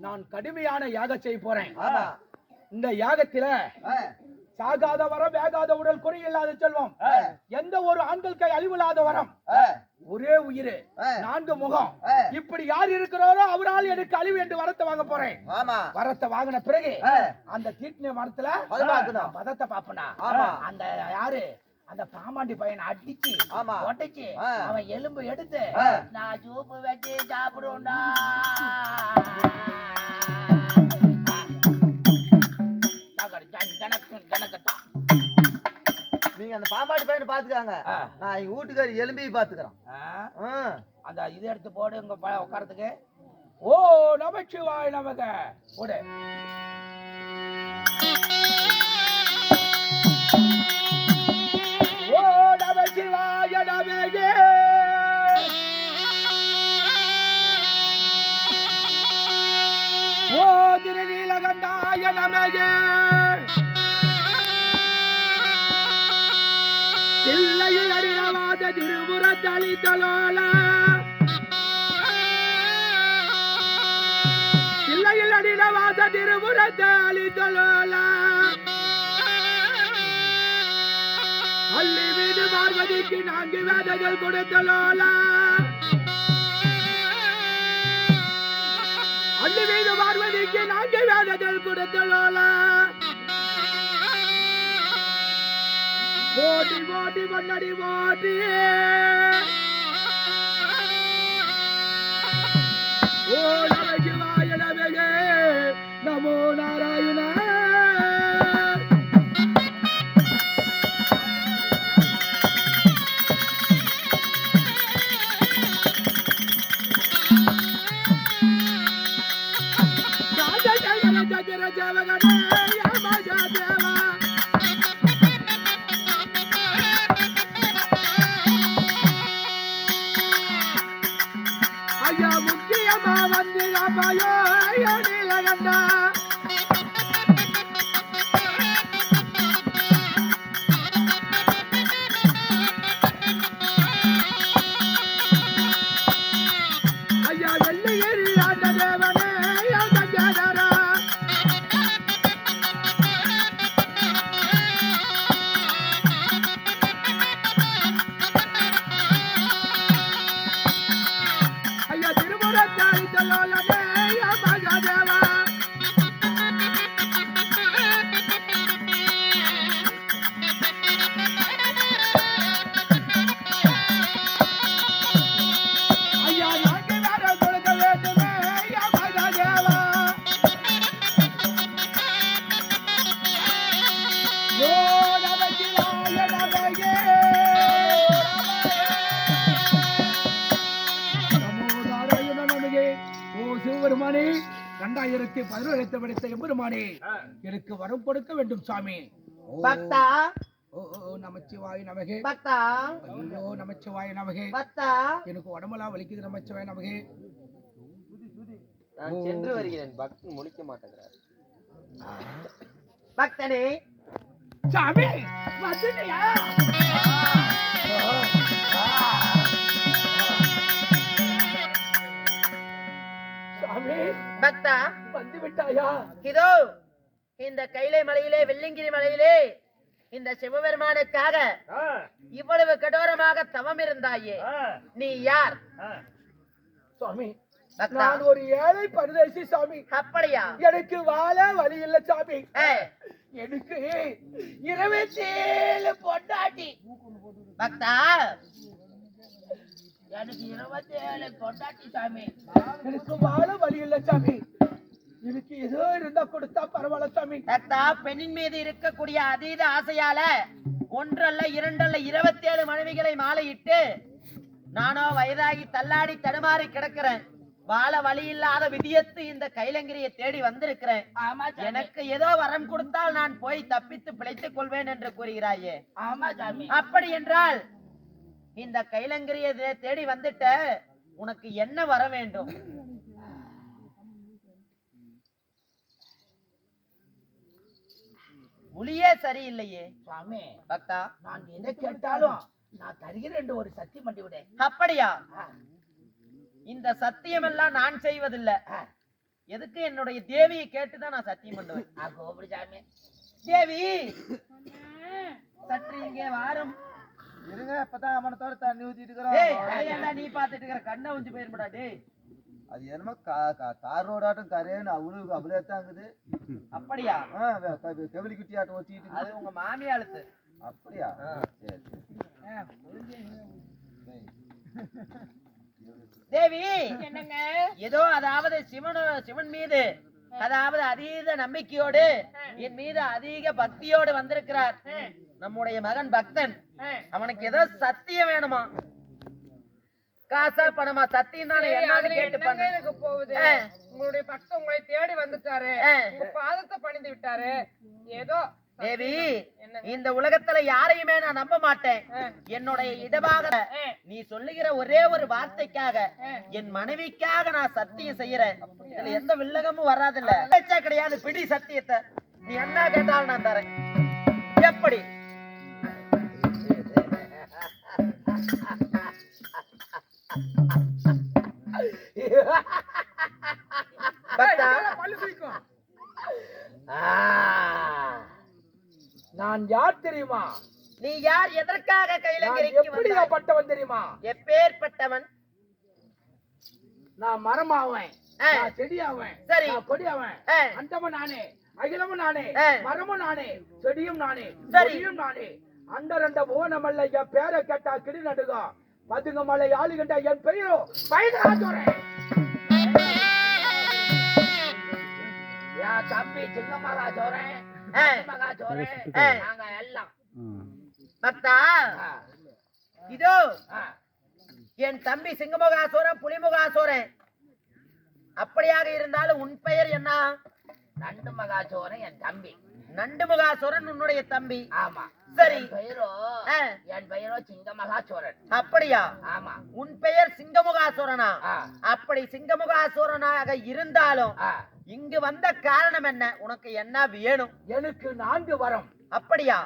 நான் கடுமையான யாகம் செய்ய போறேன் இந்த யாகத்தில சாகாத வரம் வேகாத உடல் குறை இல்லாத செல்வம் எந்த ஒரு ஆண்கள் கை அழிவில்லாத வரம் ஒரே உயிர். நான்கு முகம். இப்படி யார் இருக்கிறாரோ அவரால் எனக்கு அழிவு என்று வரத்தை வாங்க போறேன் ஆமா வரத்தை வாங்கின பிறகு. அந்த தீட்டின மரத்துல மதத்தை பாப்பனா. அந்த யாரு அந்த பாமாண்டி பையனை அடிச்சு ஆமா. ஒட்டைச்சு ஆ. அவன் எலும்பு எடுத்து. நான் சூப்பு வச்சு சாப்பிடுவேன்டா நீங்க அந்த பாம்பாடி பையனை பாத்துக்காங்க. நான் எங்க வீட்டுக்காரி எலும்பி பாத்துக்கிறேன். அந்த இது எடுத்து போடு இங்க உட்காரத்துக்கு ஓ நமச்சிவாய் நமக. போடு. ஓ நமச்சிவாய நமகே. ஓ திருநீலகண்டாய நமகே. அடிரவாத திருபுர தளித்தலோல தில்லையில் அடிரவாத திருபுர அள்ளி வீடு பார்வதிக்கு நான்கு வேதங்கள் கொடுத்தலோலா அள்ளி வீடு பார்வதிக்கு நான்கு வேதங்கள் கொடுத்தலோல ஓடி ஓடி வண்ணடி ஓடி. ஓ நமச்சிவாய நமோ நாராயண பதினேழு படித்த எம்பெருமானே எனக்கு வரம் கொடுக்க வேண்டும் சாமி. பக்தா. ஓ நமச்சிவாய நமகே. பக்தா. ஐயோ நமச்சிவாய நமகே. பக்தா. எனக்கு உடம்பெல்லாம் வலிக்குது நமச்சிவாய நமகே. நான் சென்று வருகிறேன். பக்தி முடிக்க மாட்டேங்கிறார். பக்தனே. சாமி வந்துட்டியா பக்தா வந்து விட்டாயா இதோ இந்த கைலை மலையிலே வெள்ளிங்கிரி மலையிலே இந்த சிவபெருமானுக்காக இவ்வளவு கடோரமாக தவம் இருந்தாயே. நீ யார்? பக்தா நான் ஒரு ஏழை பரதேசி சாமி அப்படியா? எனக்கு வாழ வழி இல்ல சாமி எனக்கு இருபத்தி ஏழு பொண்டாட்டி. பக்தா எனக்கு இருபத்தி ஏழு பொண்டாட்டி சாமி. எனக்கு வாழ வழி இல்ல சாமி. எனக்கு ஏதோ இருந்தா கொடுத்தா பரவாயில்ல சாமி. பக்தா பெண்ணின் மீது இருக்கக்கூடிய அதீத ஆசையால ஒன்றல்ல இரண்டல்ல இருபத்தி ஏழு மனைவிகளை மாலையிட்டு நானோ வயதாகி தள்ளாடி தடுமாறி கிடக்கிறேன். வாழ வழி இல்லாத விதியத்து இந்த கைலங்கிரியை தேடி வந்திருக்கிறேன். எனக்கு ஏதோ வரம் கொடுத்தால் நான் போய் தப்பித்து பிழைத்துக் கொள்வேன் என்று கூறுகிறாயே. அப்படி என்றால் இந்த கைலங்கிரியை தேடி வந்துட்ட உனக்கு என்ன வர வேண்டும்? ஒளியே சரியில்லையே. சாமி பக்தா. நான் எதை கேட்டாலும் நான் தருகிறேன் ஒரு சத்தியம் பண்ணி விடு அப்படியா இந்த சத்தியமெல்லாம் நான் செய்வதில்லை. எதுக்கு என்னுடைய தேவியை கேட்டுதான் நான் சத்தியம் பண்ணுவேன்? சாமி தேவி! சற்று இங்கே வாரும். இருங்க இப்பதான் அவனத்தோட தண்ணி ஊத்திட்டு டேய் இருக்கிறோம் நீ பாத்துட்டு இருக்கிற கண்ணை உஞ்சு போயிருமாடா டேய். அது என்னமோ தார் ரோடாட்டம் கரையன்னு அவ்வளவு அப்படியே தாங்குது. அப்படியா? கெவிலி குட்டி ஆட்டம் ஒத்திட்டு அது உங்க மாமியாளுக்கு அப்படியா? சரி தேவி ஏதோ அதாவது சிவன் சிவன் மீது அதாவது அதீத நம்பிக்கையோடு என் மீது அதிக பக்தியோடு வந்திருக்கிறார். நம்முடைய மகன் பக்தன். அவனுக்கு ஏதோ சத்தியம் வேணுமா? காசா பணமா? சத்தியம் தானே? என்னன்னு கேட்டு பண்ணு எனக்கு போகுது. உங்களுடைய பக்தன் உங்களை தேடி வந்துட்டாரு. உங்க பாதத்தை பணிந்து விட்டாரு. ஏதோ தேவி இந்த உலகத்துல யாரையுமே நான் நம்ப மாட்டேன். என்னுடைய இடமாக நீ சொல்லுகிற ஒரே ஒரு வார்த்தைக்காக என் மனைவிக்காக நான் சத்தியம் செய்யறேன். இதுல எந்த வில்லகமும் வராதுல்ல. கிடையாது. பிடி சத்தியத்தை. நீ என்ன கேட்டாலும் நான் தரேன். எப்படி? நான் யார் தெரியுமா? நீ யார் எதற்காக நான் கைலங்கிரிக்கு எப்படியா வந்தாய்? பட்டவன் தெரியுமா? எப்பேற்பட்டவன்? நான் மரமாவேன். ஆ. நான் செடியாவேன். சரி. நான் கொடியாவேன். ஆ. அண்டமும் நானே அகிலமும் நானே. மரமும் நானே செடியும் நானே சரி. கொடியும் நானே. அண்டரண்ட ஓனமல்ல என் பேரை கேட்டா கிடி நடுகா பதுங்க மலை ஆளுகின்ற என் பெயரோ பயங்கராஜோரே என் தம்பி சிங்கமகாஜோரே ஆ. மகாஜோரே ஆ. நாங்க எல்லாம் பக்தா ஆ. இதோ ஆ. என் தம்பி சிங்கமுகாசோரன் புலிமுகாசோரன் அப்படியாக இருந்தாலும் உன் பெயர் என்ன நண்டு மகாஜோரே என் தம்பி நண்டு முகாசுரன் உன்னுடைய தம்பி. ஆமா. சரி. என் பெயரோ ஆ, என் பெயரோ சிங்கமகாச்சோரன் அப்படியா? ஆமா. உன் பெயர் சிங்கமுகாசுரனா. அப்படி சிங்கமுகாசுரனாக இருந்தாலும். இங்கு வந்த காரணம் என்ன? உனக்கு என்ன வேணும்? எனக்கு நான்கு வரம். அப்படியா.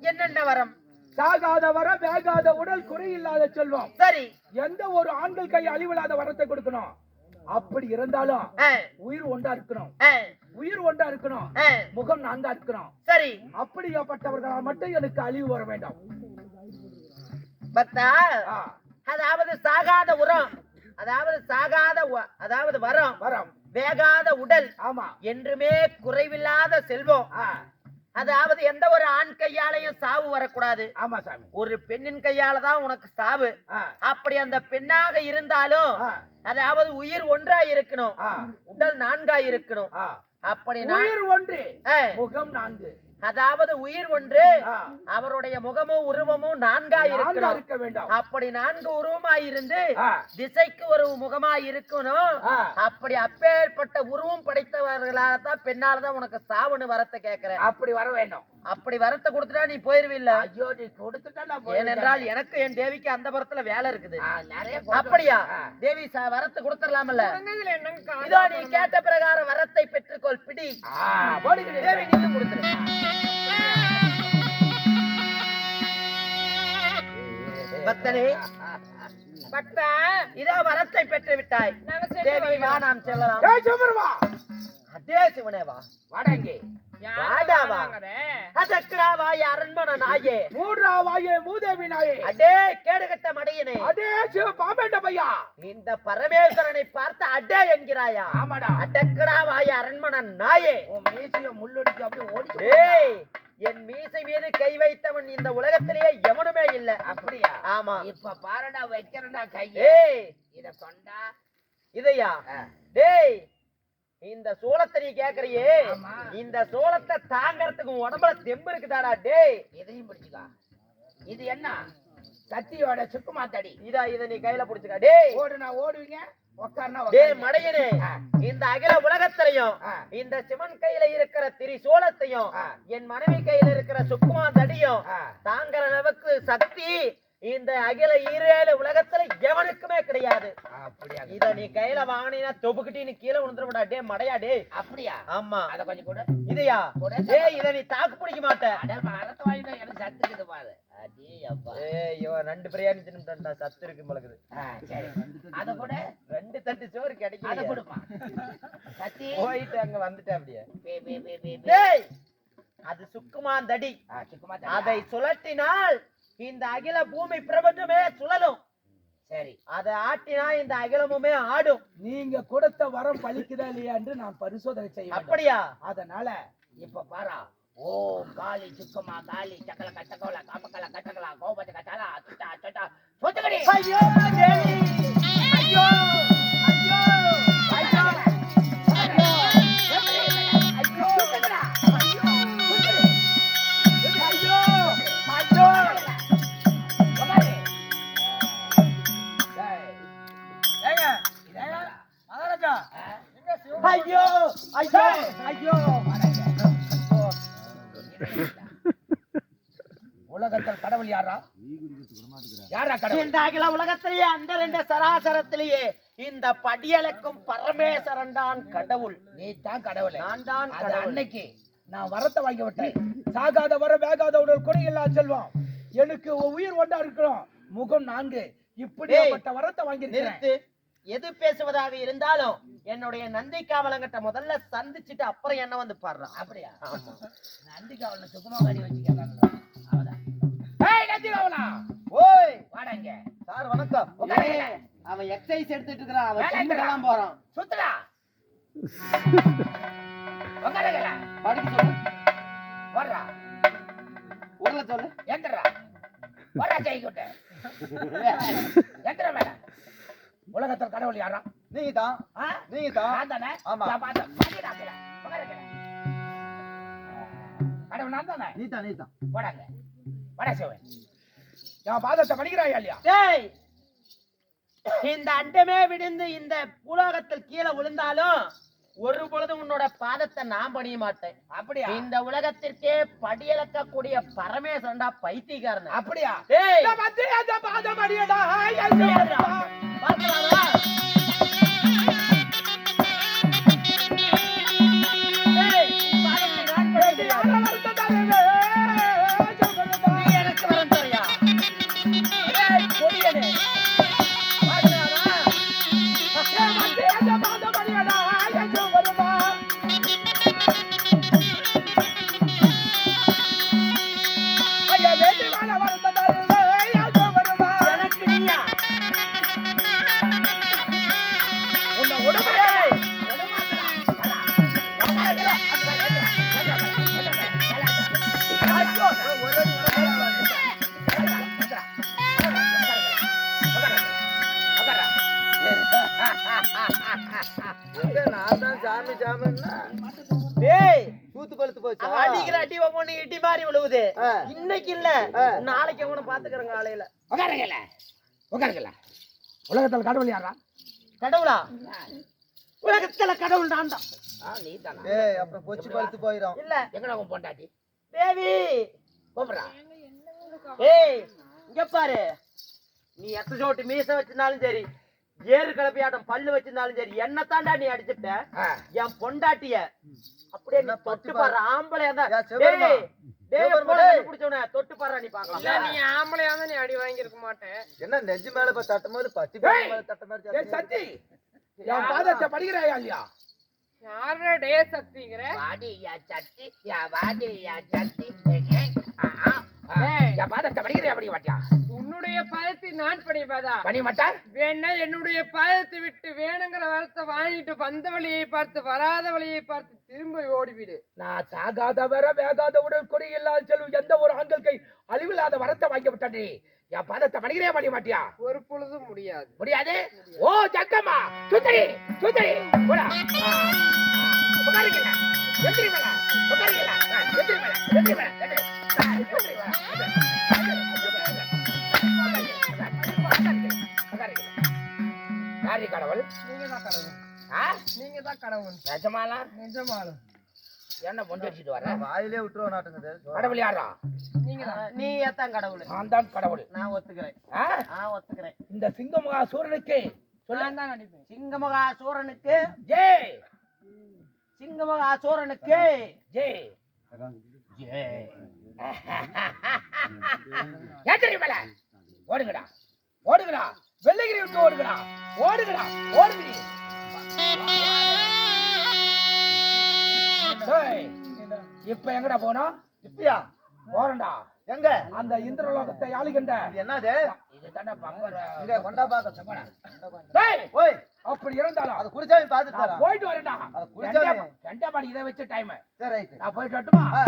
என்னென்ன வரம்? சாகாத வரம் வேகாத உடல் குறையில்லாத செல்வம். சரி. எந்த ஒரு ஆண்கள் கை அழிவில்லாத வரத்தை கொடுக்கணும். அப்படி இருந்தாலும் உயிர் ஒன்றா இருக்கணும். உயிர் ஒன்றா இருக்கணும். முகம் நான்கா இருக்கணும். சரி. அப்படியாப்பட்டவர்களால் மட்டும் எனக்கு அழிவு வர வேண்டாம். பக்தா. அதாவது சாகாத உரம் அதாவது சாகாத அதாவது வரம் வரம். வேகாத உடல் ஆமா. என்றுமே குறைவில்லாத செல்வம். அதாவது எந்த ஒரு ஆண் கையாலையும் சாவு வரக்கூடாது. ஆமா சாமி. ஒரு பெண்ணின் கையால தான் உனக்கு சாவு. அப்படி அந்த பெண்ணாக இருந்தாலும். அதாவது உயிர் ஒன்றா இருக்கணும். உடல் நான்கா இருக்கணும். அப்படி உயிர் ஒன்று. முகம் நான்கு. அதாவது உயிர் ஒன்று. அவருடைய முகமும் உருவமும் நான்கா இருக்கணும் இருக்க வேண்டாம். அப்படி நான்கு உருவமாய் இருந்து. திசைக்கு ஒரு முகமாய் இருக்கணும். அப்படி அப்பேற்பட்ட உருவம் படைத்தவர்களால தான் பெண்ணால தான் உனக்கு சாவுன்னு வரத்தை கேக்குறேன் அப்படி வர வேண்டும். அப்படி வரத்தை கொடுத்துட்டா நீ போயிருவில்ல? ஐயோ நீ கொடுத்துட்டா நான் ஏனென்றால். எனக்கு என் தேவிக்கு அந்த புறத்துல வேலை இருக்குது. அப்படியா. தேவி ச- வரத்தை கொடுத்துடலாம்ல இதோ நீ கேட்ட பிரகாரம் வரத்தை பெற்றுக்கொள் பிடி. தேவி நீயும் கொடுத்துரு பக்தனே பக்தா இதோ வரத்தை பெற்று விட்டாய் தேவி வா. நாம் செல்லலாம். ஏய். அதே சிவனே வா. வாடா இங்கே. யார் வாடா வா. வராங்கடே? அதற்குடா வாய் அரண்மனை நாயே. மூன்றா வாயே மூதேவி நாயே. அடே கேடுகட்ட மடையனே. அதே சிவ பாம்பேண்ட பையா. இந்த பரமேஸ்வரனை பார்த்து அடே என்கிறாயா. ஆமாடா. அடக்குடா வாய் அரண்மனை நாயே. உன் மீசைய முள்ளடிச்சு அப்படியே ஓடி டேய் என் மீசை மீது கை வைத்தவன் இந்த உலகத்திலேயே எவனுமே இல்ல. அப்படியா? ஆமா. இப்ப பாருடா வைக்கிறடா கைய. டேய் இத சொண்டா இதையா? டேய் இந்த சோளத்தை நீ கேக்குறியே. இந்த சோளத்தை தாங்கறதுக்கு உடம்புல தெம்பு இருக்குதாடா டேய் இதையும் பிடிச்சுக்கா இது என்ன சத்தியோட சுக்கு மாத்தடி இதா இத நீ கையில புடிச்சுக்க டேய் ஓடுனா ஓடுவீங்க. மடையனே. இந்த அகில உலகத்திலையும். இந்த சிவன் கையில இருக்கிற திரிசூலத்தையும் ஆ. என் மனைவி கையில இருக்கிற சுக்குமா தடியும். தாங்கிற அளவுக்கு சக்தி இந்த அகில ஈரேழு உலகத்துல எவனுக்குமே கிடையாது. இத நீ கையில வாங்கினா தொபுக்கிட்டி நீ கீழே விழுந்துருவடா டே மடையா டே அப்படியா? ஆமா. அத கொஞ்சம் கூட. இதையா. டேய் இத நீ தாக்கு பிடிக்க மாட்ட. மரத்து வாங்கினா எனக்கு சத்துக்குது பாரு. ஏய் இவன் ரெண்டு பிரியாணி தின்னுட்டான்டா சத்து இருக்கு மிளகுது அத கூட. ரெண்டு தட்டு சோறு சத்தி. போயிட்டு அங்க வந்துட்டேன் அப்படியே. அது சுக்குமாந்தடி. அதை சுழற்றினால் இந்த அகில பூமி பிரபஞ்சமே சுழலும். சரி. அதை ஆட்டினா இந்த அகிலமுமே ஆடும். நீங்க கொடுத்த வரம் பலிக்குதா இல்லையா என்று நான் பரிசோதனை செய்ய. அப்படியா? அதனால இப்ப பாரா ஓம் காளி சுக்கமா காளி சக்கல கட்டகோல காப்பக்கல கட்டகலா கோபத்த கட்டாலா அச்சுட்டா அச்சுட்டா சொத்துக்கடி. ஐயோ ஐயோ! உலகத்தில் கடவுள் யாரா? யாரா கடவுள்? இந்த அகில உலகத்திலேயே அந்த ரெண்டு சராசரத்திலேயே இந்த படியலுக்கும் பரமேஸ்வரன் தான் கடவுள். நீ தான் கடவுள். நான் தான் அன்னைக்கு நான் வரத்தை வாங்கி விட்டேன் சாகாத வர வேகாத உடல் குறையில்லா செல்வம். எனக்கு உயிர் ஒன்றா இருக்கிறோம். முகம் நான்கு. இப்படிப்பட்ட வரத்தை வாங்கி நிறுத்து. எது பேசுவதாக இருந்தாலும் என்னுடைய நந்தி காவலங்கிட்ட முதல்ல சந்திச்சுட்டு அப்புறம் என்ன வந்து பாடுறான் அப்படியா? நந்தி காவல சுக்குமா காளி வச்சுக்கலாம் அவதான் ஏய் நந்தி காவலா? ஓய்! வாடா இங்க சார் வணக்கம். அவன் எக்ஸசைஸ் எடுத்துட்டு இருக்கிறான். அவன் ஜிம்முக்கெல்லாம் போறான். சுத்துடா. படிக்க சொல்லு. வர்றா ஊர்ல சொல்லு. எந்திரா. வர்றா ஜெயிக்கிட்ட எந்திர உலகத்தில் கடவுள் யாரா? நீங்க தான்? நீங்க தான்? ஆமா. பார்த்தேன். கடவுள் நான் தானே. நீ தான்? நீ தான் போடாங்க வட சிவன். என் பாதத்தை படிக்கிறாயா இல்லையா? டேய்! இந்த அண்டமே விழுந்து இந்த பூலோகத்தில் கீழே விழுந்தாலும் ஒரு பொழுதும் உன்னோட பாதத்தை நான் பணிய மாட்டேன். அப்படியா? இந்த உலகத்திற்கே படியளக்கக்கூடிய பரமேஸ்வரன்டா பைத்தியக்காரன். அப்படியா? பாதம் அடியடா. ஆ. இன்னைக்கு இல்ல. நாளைக்கு அவனை பாத்துக்கிறேன் காலையில. உட்காருங்கள உட்காருங்கள உலகத்தில் கடவுள் யாரா கடவுளா? உலகத்துல கடவுள் நான் தான் நீ தானா ஏய் அப்புறம் பொச்சு பழுத்து போயிடும் இல்ல. எங்கடா உன் பொண்டாட்டி? தேவி கூப்பிடுறா. ஏய் இங்க பாரு. நீ எத்த சோட்டு மீச வச்சிருந்தாலும் சரி ஏறு கலப்பையாட்டம் பல்லு வச்சிருந்தாலும் சரி என்ன தாண்டா நீ அடிச்சுட்ட. என் பொண்டாட்டிய. அப்படியே தொட்டு பத்தி பாரு? ஆம்பளையா தான் தொட்டு பாரு நீ பாக்கலாம் நீ ஆம்பளையா நீ அடி வாங்கியிருக்க மாட்டேன். என்ன நெஞ்சு மேல தட்டும் போது பத்தி மேல தட்ட மாதிரி சத்தி. என் பாதத்தை படிக்கிறாயா இல்லையா? யாரா டே சத்திங்கிற? வாடி யா சட்டி யா வாடி யா சட்டி ஆ, ஆ, ஆ. ஏய். என் பாதத்தை படிக்கிறியா அப்படி மாட்டியா? உன்னுடைய பாதத்தை நான் படிப்பதா பண்ணி மாட்டா வேணா என்னுடைய பாதத்தை விட்டு வேணுங்கிற வரத்தை வாங்கிட்டு வந்த வழியை பார்த்து வராத வழியை பார்த்து திரும்ப ஓடிவிடு. நான் சாகாத வர வேகாத உடல் குறையில்லாத செல்வம் எந்த ஒரு ஆண்கள் கை அழிவில்லாத வரத்தை வாங்கி விட்டே என் பாதத்தை படிக்கிறியா பண்ணி மாட்டியா? ஒரு பொழுதும் முடியாது. முடியாது? ஓ ஜக்கம்மா சுத்தரி சுத்தரி போடா. உட்காருங்க. எந்திரி மேல உட்காருங்க. எந்திரி மேல எந்திரி மேல எந்திரி மேல. யாரு கடவுள். நீங்க தான் கடவுள். ஆ? நீங்க தான் கடவுள். நிஜமாலா? நிஜமாலும். என்ன பொண்டு வச்சுட்டு வர வாயிலே விட்டுருவோம் நாட்டுங்குது கடவுள் யாரா? நீங்க தான் நீ ஏத்தான் கடவுள். நான் தான் கடவுள். நான் ஒத்துக்கிறேன்? நான் ஒத்துக்கிறேன். இந்த சிங்கமுகா சூரனுக்கு நான் தான் நடிப்பேன் சிங்கமகா சூரனுக்கு ஜெய் சிங்கமகா சூரனுக்கு ஜெய் ஜெய் ஏத்திரி மேல ஓடுங்கடா. ஓடுங்கடா. வெள்ளைகிரி விட்டு ஓடுங்கடா. ஓடுங்கடி. டேய், இப்ப எங்கடா போனோம் இப்பயா? போறேன்டா. எங்க? அந்த இந்திரலோகத்தை ஆளுகின்ற. இது என்னது? ஓய். அப்படி இருந்தாலும் அது குடிச்சாமி பாத்துட்டு போயிட்டு வரேன்டா. அது குடிச்சாலே. ரெண்டே- மணி இதை வச்சு டைம் சரி நான் போயிட்டு வரட்டுமா?